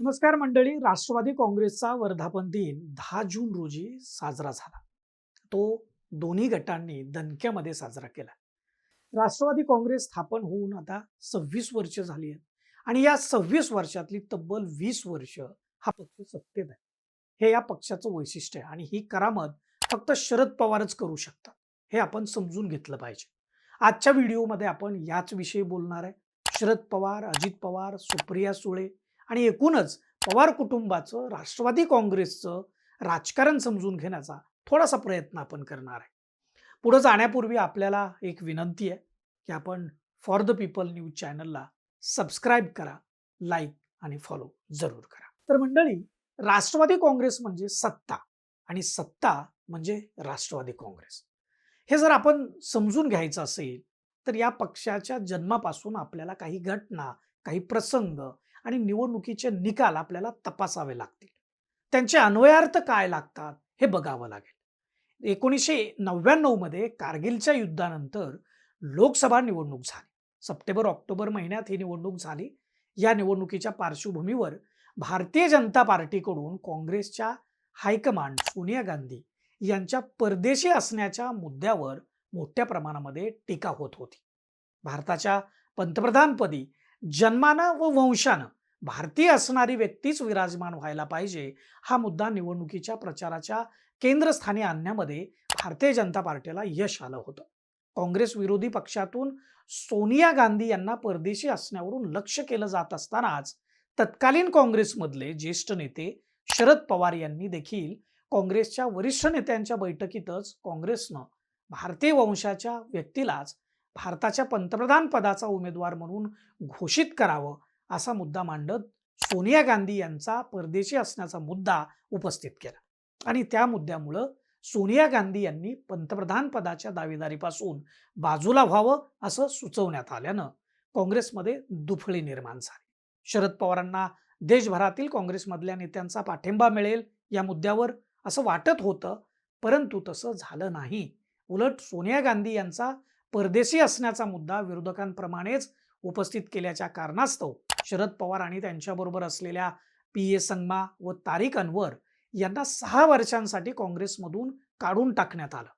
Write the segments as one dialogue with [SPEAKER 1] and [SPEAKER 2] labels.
[SPEAKER 1] नमस्कार मंडळी. राष्ट्रवादी काँग्रेसचा वर्धापन दिन दहा जून रोजी साजरा झाला. तो दोन्ही गटांनी दणक्यामध्ये साजरा केला. राष्ट्रवादी काँग्रेस स्थापन होऊन आता सव्वीस वर्ष झाली आहेत. आणि या सव्वीस वर्षातली तब्बल वीस वर्ष हा पक्ष सत्तेत आहे. हे या पक्षाचं वैशिष्ट्य आहे. आणि ही करामत फक्त शरद पवारच करू शकतात. हे आपण समजून घेतलं पाहिजे. आजच्या व्हिडिओमध्ये आपण याच विषयी बोलणार आहे. शरद पवार अजित पवार सुप्रिया सुळे आणि एकूणच पवार कुटुंबाचं राष्ट्रवादी काँग्रेसचं राजकारण समजून घेण्याचा थोडासा प्रयत्न आपण करणार आहे. पुढे जाण्यापूर्वी आपल्याला एक विनंती आहे की आपण फॉर द पीपल न्यूज चॅनलला सबस्क्राईब करा लाईक आणि फॉलो जरूर करा. तर मंडळी राष्ट्रवादी काँग्रेस म्हणजे सत्ता आणि सत्ता म्हणजे राष्ट्रवादी काँग्रेस. हे जर आपण समजून घ्यायचं असेल तर या पक्षाच्या जन्मापासून आपल्याला काही घटना काही प्रसंग आणि निवडणुकीचे निकाल आपल्याला तपासावे लागतील. त्यांचे अन्वयार्थ काय लागतात हे बघावं लागेल. एकोणीसशे नव्याण्णवमध्ये कारगिलच्या युद्धानंतर लोकसभा निवडणूक झाली. सप्टेंबर ऑक्टोबर महिन्यात ही निवडणूक झाली. या निवडणुकीच्या पार्श्वभूमीवर भारतीय जनता पार्टीकडून काँग्रेसच्या हायकमांड सोनिया गांधी यांच्या परदेशी असण्याच्या मुद्द्यावर मोठ्या प्रमाणामध्ये टीका होत होती. भारताच्या पंतप्रधानपदी जन्मानं व वंशानं भारतीय असणारी व्यक्तीच विराजमान व्हायला पाहिजे हा मुद्दा निवडणुकीच्या प्रचाराच्या केंद्रस्थानी आणण्यामध्ये भारतीय जनता पार्टीला यश आलं होतं. काँग्रेस विरोधी पक्षातून सोनिया गांधी यांना परदेशी असण्यावरून लक्ष केलं जात असतानाच तत्कालीन काँग्रेसमधले ज्येष्ठ नेते शरद पवार यांनी देखील काँग्रेसच्या वरिष्ठ नेत्यांच्या बैठकीतच काँग्रेसनं भारतीय वंशाच्या व्यक्तीलाच भारताच्या पंतप्रधान पदाचा उमेदवार म्हणून घोषित करावं असा मुद्दा मांडत सोनिया गांधी यांचा परदेशी असण्याचा मुद्दा उपस्थित केला. आणि त्या मुद्द्यामुळं सोनिया गांधी यांनी पंतप्रधान पदाच्या दावेदारीपासून बाजूला व्हावं असं सुचवण्यात आल्यानं काँग्रेसमध्ये दुफळी निर्माण झाली. शरद पवारांना देशभरातील काँग्रेसमधल्या नेत्यांचा पाठिंबा मिळेल या मुद्द्यावर असं वाटत होतं परंतु तसं झालं नाही. उलट सोनिया गांधी यांचा परदेशी असण्याचा मुद्दा विरोधकांप्रमाणेच उपस्थित केल्याच्या कारणास्तव शरद पवार आणि त्यांच्याबरोबर असलेल्या पी ए संगमा व तारिक अनवर यांना सहा वर्षांसाठी काँग्रेसमधून काढून टाकण्यात आलं.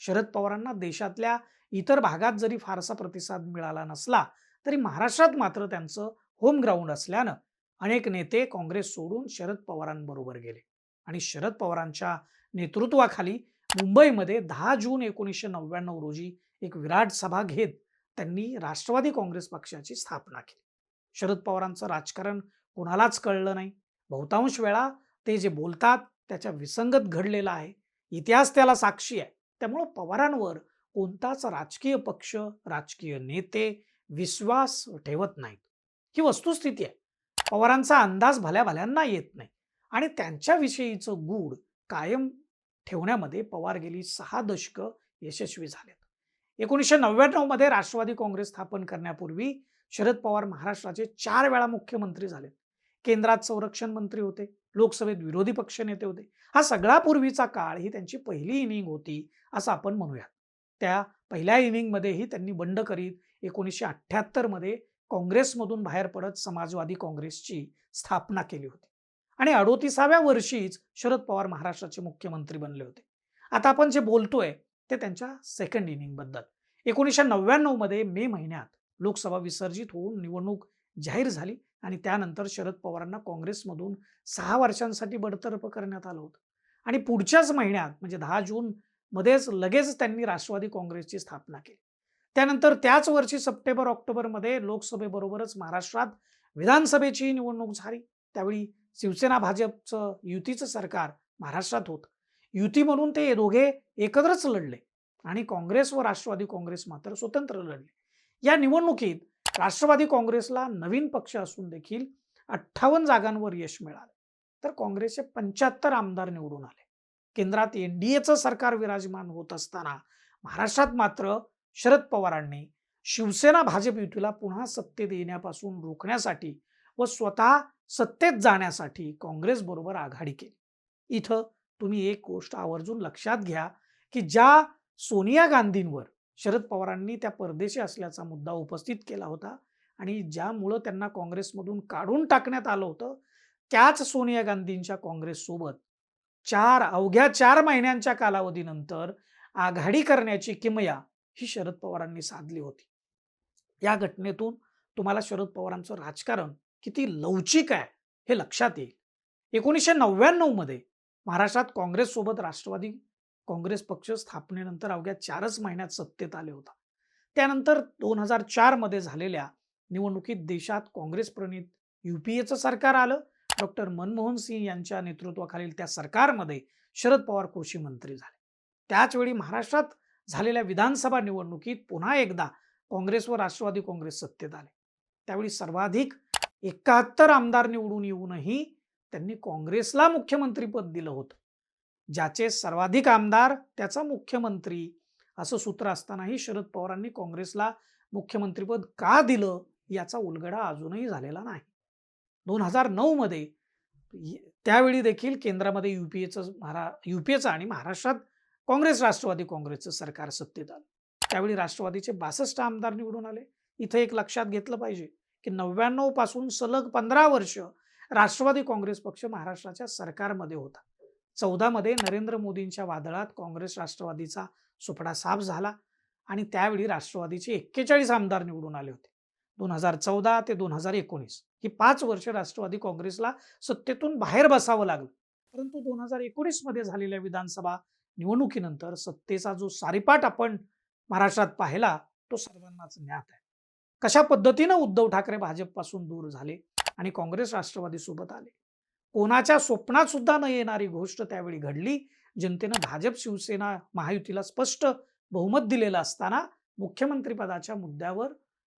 [SPEAKER 1] शरद पवारांना देशातल्या इतर भागात जरी फारसा प्रतिसाद मिळाला नसला तरी महाराष्ट्रात मात्र त्यांचं होम ग्राउंड असल्यानं अनेक नेते काँग्रेस सोडून शरद पवारांबरोबर गेले. आणि शरद पवारांच्या नेतृत्वाखाली मुंबईमध्ये दहा जून एकोणीसशे नव्याण्णव रोजी एक विराट सभा घेत त्यांनी राष्ट्रवादी काँग्रेस पक्षाची स्थापना केली. शरद पवारांचं राजकारण कोणालाच कळलं नाही. बहुतांश वेळा ते जे बोलतात त्याच्या विसंगत घडलेला आहे. इतिहास त्याला साक्षी आहे. त्यामुळं पवारांवर कोणताच राजकीय पक्ष राजकीय नेते विश्वास ठेवत नाहीत. ही वस्तुस्थिती आहे. पवारांचा अंदाज भल्या भल्यांना येत नाही. आणि त्यांच्याविषयीचं गूढ कायम ठेवण्यामध्ये पवार गेली सहा दशकं यशस्वी झालेत. एकोणीसशे नव्याण्णवमध्ये राष्ट्रवादी काँग्रेस स्थापन करण्यापूर्वी शरद पवार महाराष्ट्राचे चार वेळा मुख्यमंत्री झाले. केंद्रात संरक्षण मंत्री होते लोकसभेत विरोधी पक्ष नेते होते. हा सगळा पूर्वीचा काळ ही त्यांची पहिली इनिंग होती असं आपण म्हणूयात. त्या पहिल्या इनिंगमध्येही त्यांनी बंड करीत एकोणीसशे अठ्ठ्याहत्तरमध्ये काँग्रेसमधून बाहेर पडत समाजवादी काँग्रेसची स्थापना केली होती. आणि अडोतीसाव्या वर्षीच शरद पवार महाराष्ट्राचे मुख्यमंत्री बनले होते. आता आपण जे बोलतोय ते त्यांच्या सेकंड इनिंगबद्दल एकोणीसशे नव्याण्णवमध्ये मे महिन्यात लोकसभा विसर्जित होऊन निवडणूक जाहीर झाली आणि त्यानंतर शरद पवारांना काँग्रेसमधून सहा वर्षांसाठी बडतर्फ करण्यात आलं होतं. आणि पुढच्याच महिन्यात म्हणजे दहा जून मध्येच लगेच त्यांनी राष्ट्रवादी काँग्रेसची स्थापना केली. त्यानंतर त्याच वर्षी सप्टेंबर ऑक्टोबरमध्ये लोकसभेबरोबरच महाराष्ट्रात विधानसभेची निवडणूक झाली. त्यावेळी शिवसेना भाजपचं युतीचं सरकार महाराष्ट्रात होतं. युती म्हणून ते दोघे एकत्रच लढले आणि काँग्रेस व राष्ट्रवादी काँग्रेस मात्र स्वतंत्र लढले. या निवडणुकीत राष्ट्रवादी काँग्रेसला नवीन पक्ष असून देखील अठ्ठावन्न जागांवर यश मिळालं. तर काँग्रेसचे पंच्याहत्तर आमदार निवडून आले. केंद्रात एनडीएचं सरकार विराजमान होत असताना महाराष्ट्रात मात्र शरद पवारांनी शिवसेना भाजप युतीला पुन्हा सत्तेत येण्यापासून रोखण्यासाठी व स्वतः सत्तेत जाण्यासाठी काँग्रेसबरोबर आघाडी केली. इथं तुम्ही एक गोष्ट आवर्जून लक्षात घ्या की ज्या सोनिया गांधींवर शरद पवारांनी त्या परदेशी असल्याचा मुद्दा उपस्थित केला होता आणि ज्यामुळं त्यांना काँग्रेसमधून काढून टाकण्यात आलं होतं त्याच सोनिया गांधींच्या काँग्रेससोबत चार अवघ्या चार महिन्यांच्या कालावधीनंतर आघाडी करण्याची किमया ही शरद पवारांनी साधली होती. या घटनेतून तुम्हाला शरद पवारांचं राजकारण किती लवचिक आहे हे लक्षात येईल. एकोणीसशे नव्याण्णवमध्ये महाराष्ट्रात काँग्रेससोबत राष्ट्रवादी काँग्रेस पक्ष स्थापनेनंतर अवघ्या चारच महिन्यात सत्तेत आले होता. त्यानंतर दोन हजार चारमध्ये झालेल्या निवडणुकीत देशात काँग्रेस प्रणित युपीएचं सरकार आलं. डॉक्टर मनमोहन सिंग यांच्या नेतृत्वाखालील त्या सरकारमध्ये शरद पवार कृषी मंत्री झाले. त्याचवेळी महाराष्ट्रात झालेल्या विधानसभा निवडणुकीत पुन्हा एकदा काँग्रेस व राष्ट्रवादी काँग्रेस सत्तेत आले. त्यावेळी सर्वाधिक एकाहत्तर आमदार निवडून येऊनही त्यांनी काँग्रेसला मुख्यमंत्रीपद दिलं होतं. ज्याचे सर्वाधिक आमदार त्याचा मुख्यमंत्री असं सूत्र असतानाही शरद पवारांनी काँग्रेसला मुख्यमंत्रीपद का दिलं याचा उलगडा अजूनही झालेला नाही. दोन हजार नऊ मध्ये त्यावेळी देखील केंद्रामध्ये युपीएचं महारा युपीएचं आणि महाराष्ट्रात काँग्रेस राष्ट्रवादी काँग्रेसचं सरकार सत्तेत आलं. त्यावेळी राष्ट्रवादीचे बासष्ट आमदार निवडून आले. इथं एक लक्षात घेतलं पाहिजे की नव्याण्णवपासून सलग पंधरा वर्ष राष्ट्रवादी काँग्रेस पक्ष महाराष्ट्राच्या सरकारमध्ये होता. चौदामध्ये नरेंद्र मोदींच्या वादळात काँग्रेस राष्ट्रवादीचा सुपडा साफ झाला आणि त्यावेळी राष्ट्रवादीचे एक्केचाळीस आमदार निवडून आले होते. दोन हजार चौदा ते दोन हजार एकोणीस ही पाच वर्ष राष्ट्रवादी काँग्रेसला सत्तेतून बाहेर बसावं लागलं. परंतु दोन हजार एकोणीसमध्ये झालेल्या विधानसभा निवडणुकीनंतर सत्तेचा जो सारीपाट आपण महाराष्ट्रात पाहिला तो सर्वांनाच ज्ञात आहे. कशा पद्धतीनं उद्धव ठाकरे भाजपपासून दूर झाले? आणि काँग्रेस राष्ट्रवादी सोबत आले. कोणाच्या स्वप्नात सुद्धा न येणारी गोष्ट त्यावेळी घडली. जनतेनं भाजप शिवसेना महायुतीला स्पष्ट बहुमत दिलेलं असताना मुख्यमंत्रीपदाच्या मुद्द्यावर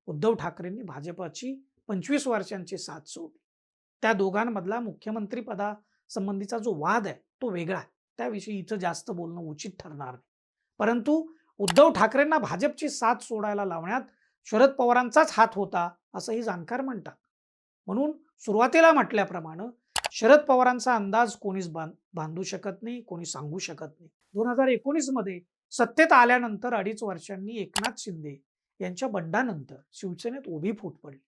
[SPEAKER 1] उद्धव ठाकरेंनी भाजपाची पंचवीस वर्षांची साथ सोडली. त्या दोघांमधला मुख्यमंत्रीपदा संबंधीचा जो वाद आहे तो वेगळा आहे. त्याविषयी इथं जास्त बोलणं उचित ठरणार नाही. परंतु उद्धव ठाकरेंना भाजपची साथ सोडायला लावण्यात शरद पवारांचाच हात होता असंही जाणकार म्हणतात. म्हणून सुरुवातीला म्हटल्याप्रमाणे शरद पवारांचा अंदाज कोणीच बांध बांधू शकत नाही कोणी सांगू शकत नाही. दोन हजार एकोणीसमध्ये सत्तेत आल्यानंतर अडीच वर्षांनी एकनाथ शिंदे यांच्या बंडानंतर शिवसेनेत उभी फूट पडली.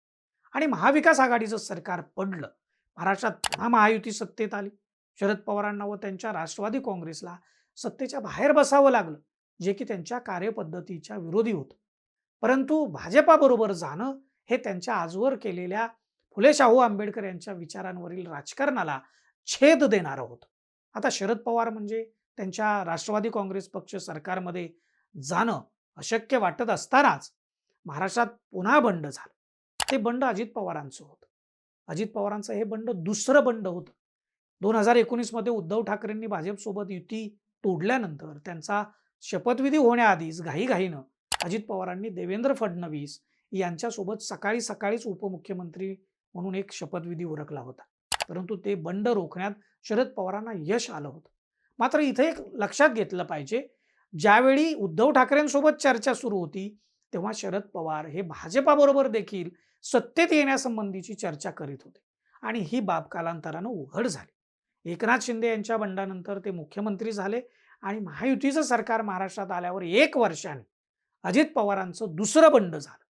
[SPEAKER 1] आणि महाविकास आघाडीचं सरकार पडलं. महाराष्ट्रात पुन्हा महायुती सत्तेत आली. शरद पवारांना व त्यांच्या राष्ट्रवादी काँग्रेसला सत्तेच्या बाहेर बसावं लागलं जे की त्यांच्या कार्यपद्धतीच्या विरोधी होतं. परंतु भाजपाबरोबर जाणं हे त्यांच्या आजवर केलेल्या फुले शाहू आंबेडकर यांच्या विचारांवरील राजकारणाला छेद देणारं होतं आता शरद पवार म्हणजे त्यांच्या राष्ट्रवादी काँग्रेस पक्ष सरकारमध्ये जाणं अशक्य वाटत असतानाच महाराष्ट्रात पुन्हा बंड झालं. ते बंड अजित पवारांचं होतं. अजित पवारांचं हे बंड दुसरं बंड होतं. दोन हजार एकोणीसमध्ये उद्धव ठाकरेंनी भाजपसोबत युती तोडल्यानंतर त्यांचा शपथविधी होण्याआधीच घाईघाईनं अजित पवारांनी देवेंद्र फडणवीस यांच्यासोबत सकाळी सकाळीच उपमुख्यमंत्री म्हणून एक शपथविधी उरकला होता. परंतु ते बंड रोखण्यात शरद पवारांना यश आलं होतं. मात्र इथे एक लक्षात घेतलं पाहिजे ज्यावेळी उद्धव ठाकरेंसोबत चर्चा सुरू होती तेव्हा शरद पवार हे भाजपाबरोबर देखील सत्तेत येण्यासंबंधीची चर्चा करीत होते. आणि ही बाब कालांतरानं उघड झाली. एकनाथ शिंदे यांच्या बंडानंतर ते मुख्यमंत्री झाले आणि महायुतीचं सरकार महाराष्ट्रात आल्यावर एक वर्षाने अजित पवारांचं दुसरं बंड झालं.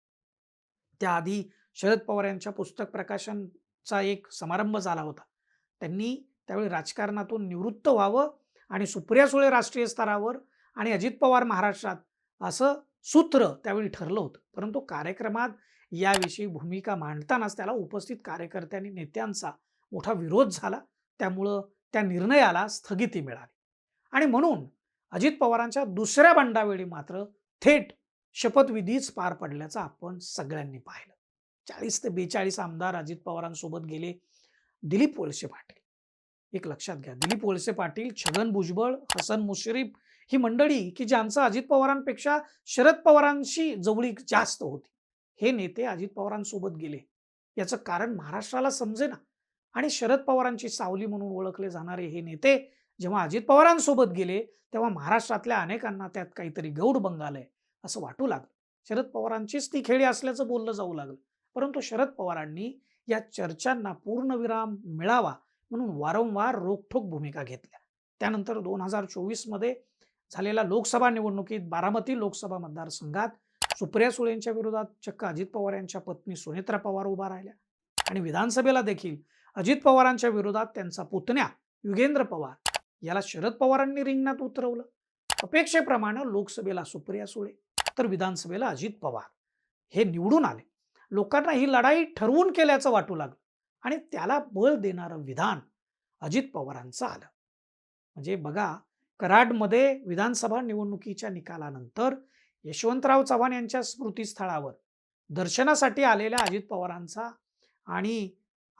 [SPEAKER 1] त्याआधी शरद पवार यांच्या पुस्तक प्रकाशनचा एक समारंभ झाला होता. त्यांनी त्यावेळी राजकारणातून निवृत्त व्हावं आणि सुप्रिया सुळे राष्ट्रीय स्तरावर आणि अजित पवार महाराष्ट्रात असं सूत्र त्यावेळी ठरलं होतं. परंतु कार्यक्रमात याविषयी भूमिका मांडतानाच त्याला उपस्थित कार्यकर्त्यांनी नेत्यांचा मोठा विरोध झाला. त्यामुळं त्या निर्णयाला स्थगिती मिळाली. आणि म्हणून अजित पवारांच्या दुसऱ्या बंडावेळी मात्र थेट शपथविधीच पार पडल्याचं आपण सगळ्यांनी पाहिलं. चाळीस ते बेचाळीस आमदार अजित पवारांसोबत गेले. दिलीप वळसे पाटील. एक लक्षात घ्या. दिलीप वळसे पाटील छगन भुजबळ हसन मुश्रीफ ही मंडळी की ज्यांचं अजित पवारांपेक्षा शरद पवारांशी जवळीक जास्त होती. हे नेते अजित पवारांसोबत गेले. याचं कारण महाराष्ट्राला समजेना. आणि शरद पवारांची सावली म्हणून ओळखले जाणारे हे नेते जेव्हा अजित पवारांसोबत गेले तेव्हा महाराष्ट्रातल्या अनेकांना त्यात काहीतरी गौड बंगाल आहे असं वाटू लागलं. शरद पवारांचीच ती खेळी असल्याचं बोललं जाऊ लागलं. परंतु शरद पवारांनी या चर्चांना पूर्णविराम मिळावा म्हणून वारंवार रोखठोक भूमिका घेतल्या. त्यानंतर दोन हजार चोवीसमध्ये झालेल्या लोकसभा निवडणुकीत बारामती लोकसभा मतदारसंघात सुप्रिया सुळेंच्या विरोधात चक्क अजित पवार यांच्या पत्नी सुनेत्रा पवार उभा राहिल्या. आणि विधानसभेला देखील अजित पवारांच्या विरोधात त्यांचा पुतण्या युगेंद्र पवार याला शरद पवारांनी रिंगणात उतरवलं. अपेक्षेप्रमाणे लोकसभेला सुप्रिया सुळे तर विधानसभेला अजित पवार हे निवडून आले. लोकांना ही लढाई ठरवून केल्याचं वाटू लागलं. आणि त्याला बळ देणारं विधान अजित पवारांचं आलं. म्हणजे बघा कराडमध्ये विधानसभा निवडणुकीच्या निकालानंतर यशवंतराव चव्हाण यांच्या स्मृतीस्थळावर दर्शनासाठी आलेल्या अजित पवारांचा आणि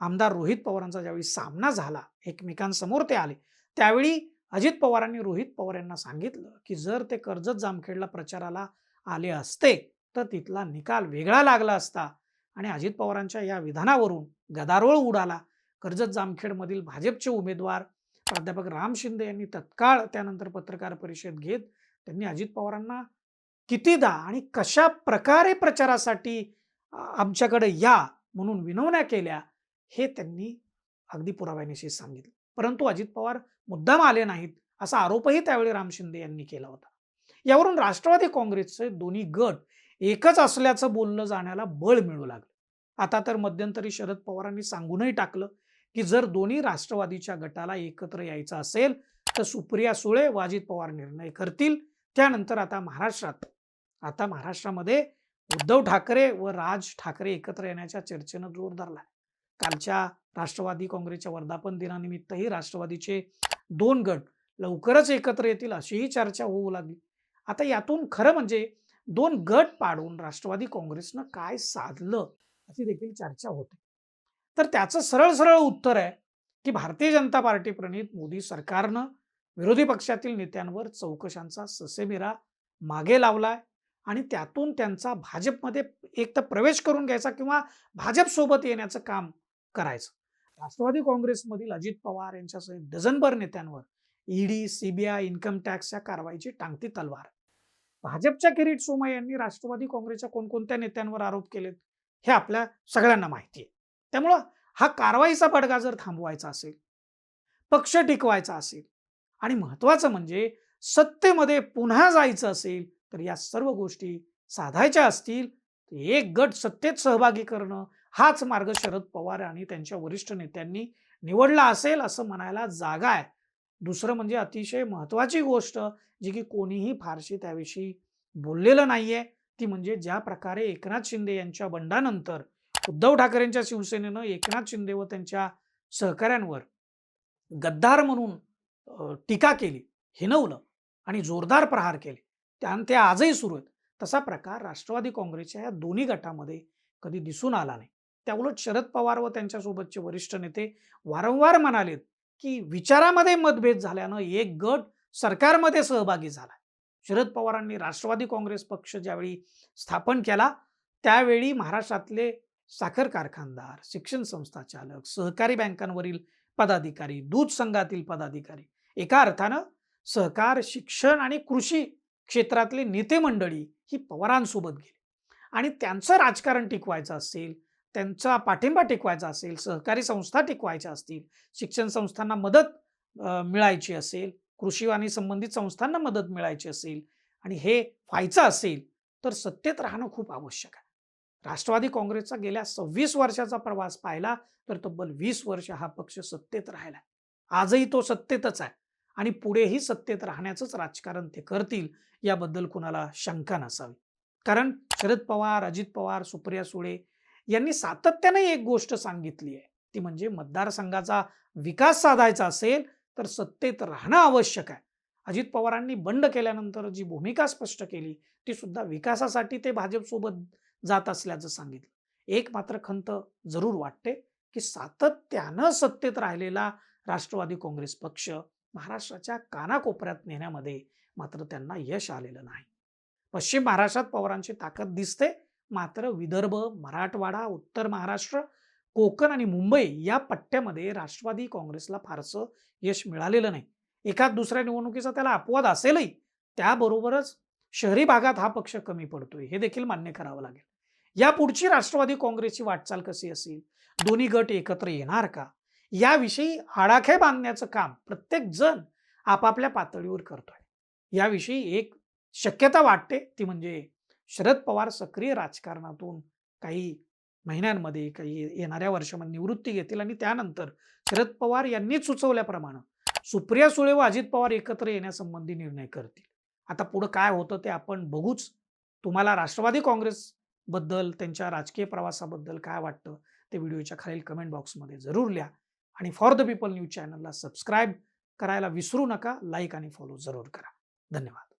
[SPEAKER 1] आमदार रोहित पवारांचा ज्यावेळी सामना झाला एकमेकांसमोर ते आले त्यावेळी अजित पवारांनी रोहित पवार यांना सांगितलं की जर ते कर्जत जामखेडला प्रचाराला आले असते तर तिथला निकाल वेगळा लागला असता. आणि अजित पवारांच्या या विधानावरून गदारोळ उडाला. कर्जत जामखेडमधील भाजपचे उमेदवार प्राध्यापक राम शिंदे यांनी तत्काळ त्यानंतर पत्रकार परिषद घेत त्यांनी अजित पवारांना कितीदा आणि कशा प्रकारे प्रचारासाठी आमच्याकडे या म्हणून विनवण्या केल्या हे त्यांनी अगदी पुराव्यानिशी सांगितलं. परंतु अजित पवार मुद्दाम आले नाहीत असा आरोपही त्यावेळी राम शिंदे यांनी केला होता. यावरून राष्ट्रवादी काँग्रेसचे दोन्ही गट एकच असल्याचं बोललं जाण्याला बळ मिळू लागलं. आता तर मध्यंतरी शरद पवारांनी सांगूनही टाकलं की जर दोन्ही राष्ट्रवादीच्या गटाला एकत्र यायचं असेल तर सुप्रिया सुळे व अजित पवार निर्णय करतील. त्यानंतर आता महाराष्ट्रात आता महाराष्ट्रामध्ये उद्धव ठाकरे व राज ठाकरे एकत्र येण्याच्या चर्चेनं जोर धरला कालच्या राष्ट्रवादी काँग्रेसच्या वर्धापन दिनानिमित्तही राष्ट्रवादीचे दोन गट लवकरच एकत्र येतील अशीही चर्चा होऊ लागली. आता यातून खरं म्हणजे दोन गट पाडून राष्ट्रवादी काँग्रेसनं काय साधलं अशी देखील चर्चा होते. तर त्याचं सरळ सरळ उत्तर आहे की भारतीय जनता पार्टी प्रणित मोदी सरकारनं विरोधी पक्षातील नेत्यांवर चौकशांचा ससेमिरा मागे लावलाय आणि त्यातून त्यांचा भाजपमध्ये एक तर प्रवेश करून घ्यायचा किंवा भाजप सोबत येण्याचं काम करायचं. राष्ट्रवादी काँग्रेसमधील अजित पवार यांच्यासह डझनभर नेत्यांवर ईडी सीबीआय इन्कम या कारवाईची टांगती तलवार. भाजपच्या किरीट सोमा यांनी राष्ट्रवादी काँग्रेसच्या कोणकोणत्या नेत्यांवर आरोप केलेत हे आपल्या सगळ्यांना माहिती आहे. त्यामुळं हा कारवाईचा बडगा जर थांबवायचा असेल पक्ष टिकवायचा असेल आणि महत्वाचं म्हणजे सत्तेमध्ये पुन्हा जायचं असेल तर या सर्व गोष्टी साधायच्या असतील एक गट सत्तेत सहभागी करणं हाच मार्ग शरद पवार आणि त्यांच्या वरिष्ठ नेत्यांनी निवडला असेल असं म्हणायला जागा आहे. दुसरं म्हणजे अतिशय महत्वाची गोष्ट जी की कोणीही फारशी त्याविषयी बोललेलं नाहीये ती म्हणजे ज्या प्रकारे एकनाथ शिंदे यांच्या बंडानंतर उद्धव ठाकरेंच्या शिवसेनेनं एकनाथ शिंदे व त्यांच्या सहकाऱ्यांवर गद्दार म्हणून टीका केली हिनवलं आणि जोरदार प्रहार केले. त्या ते आजही सुरू आहेत. तसा प्रकार राष्ट्रवादी काँग्रेसच्या या दोन्ही गटामध्ये कधी दिसून आला नाही. त्याउलट शरद पवार व त्यांच्यासोबतचे वरिष्ठ नेते वारंवार म्हणालेत की विचारामध्ये मतभेद झाल्यानं एक गट सरकारमध्ये सहभागी झाला. शरद पवारांनी राष्ट्रवादी काँग्रेस पक्ष ज्यावेळी स्थापन केला त्यावेळी महाराष्ट्रातले साखर कारखानदार शिक्षण संस्था चालक सहकारी बँकांवरील पदाधिकारी दूध संघातील पदाधिकारी एका अर्थानं सहकार शिक्षण आणि कृषी क्षेत्रातले नेते मंडळी ही पवारांसोबत गेली. आणि त्यांचं राजकारण टिकवायचं असेल त्यांचा पाठिंबा टिकवायचा असेल सहकारी संस्था टिकवायच्या असतील शिक्षण संस्थांना मदत मिळायची असेल कृषी आणि संबंधित संस्थांना मदत मिळायची असेल आणि हे व्हायचं असेल तर सत्तेत राहणं खूप आवश्यक आहे. राष्ट्रवादी काँग्रेसचा गेल्या सव्वीस वर्षाचा प्रवास पाहिला तर तब्बल वीस वर्ष हा पक्ष सत्तेत राहिला आजही तो सत्तेतच आहे आणि पुढेही सत्तेत राहण्याचंच राजकारण ते करतील याबद्दल कुणाला शंका नसावी. कारण शरद पवार अजित पवार सुप्रिया सुळे यांनी सातत्याने एक गोष्ट सांगितली आहे. ती म्हणजे मतदारसंघाचा विकास साधायचा असेल तर सत्तेत राहणं आवश्यक आहे. अजित पवारांनी बंड केल्यानंतर जी भूमिका स्पष्ट केली ती सुद्धा विकासासाठी ते भाजपसोबत जात असल्याचं सांगितलं. एक मात्र खंत जरूर वाटते की सातत्यानं सत्तेत राहिलेला राष्ट्रवादी काँग्रेस पक्ष महाराष्ट्राच्या कानाकोपऱ्यात नेण्यामध्ये मात्र त्यांना यश आलेलं नाही. पश्चिम महाराष्ट्रात पवारांची ताकद दिसते मात्र विदर्भ मराठवाडा उत्तर महाराष्ट्र कोकण आणि मुंबई या पट्ट्यामध्ये राष्ट्रवादी काँग्रेसला फारसं यश मिळालेलं नाही. एका दुसऱ्या निवडणुकीचा त्याला अपवाद असेलही त्याबरोबरच शहरी भागात हा पक्ष कमी पडतोय हे देखील मान्य करावं लागेल. या पुढची राष्ट्रवादी काँग्रेसची वाटचाल कशी असेल? दोन्ही गट एकत्र येणार का? याविषयी आडाखे बांधण्याचं काम प्रत्येक जण आपापल्या पातळीवर करतोय. याविषयी एक शक्यता वाटते ती म्हणजे शरद पवार सक्रिय राजकारणातून काही महिन्यांमध्ये काही येणाऱ्या वर्षामध्ये निवृत्ती घेतील आणि त्यानंतर शरद पवार यांनी सुचवल्याप्रमाणे सुप्रिया सुळे व अजित पवार एकत्र येण्यासंबंधी निर्णय करतील. आता पुढं काय होतं ते आपण बघूच. तुम्हाला राष्ट्रवादी काँग्रेसबद्दल त्यांच्या राजकीय प्रवासाबद्दल काय वाटतं ते व्हिडिओच्या खालील कमेंट बॉक्समध्ये जरूर लिहा आणि फॉर द पीपल न्यूज चॅनलला सबस्क्राईब करायला विसरू नका लाईक आणि फॉलो जरूर करा. धन्यवाद.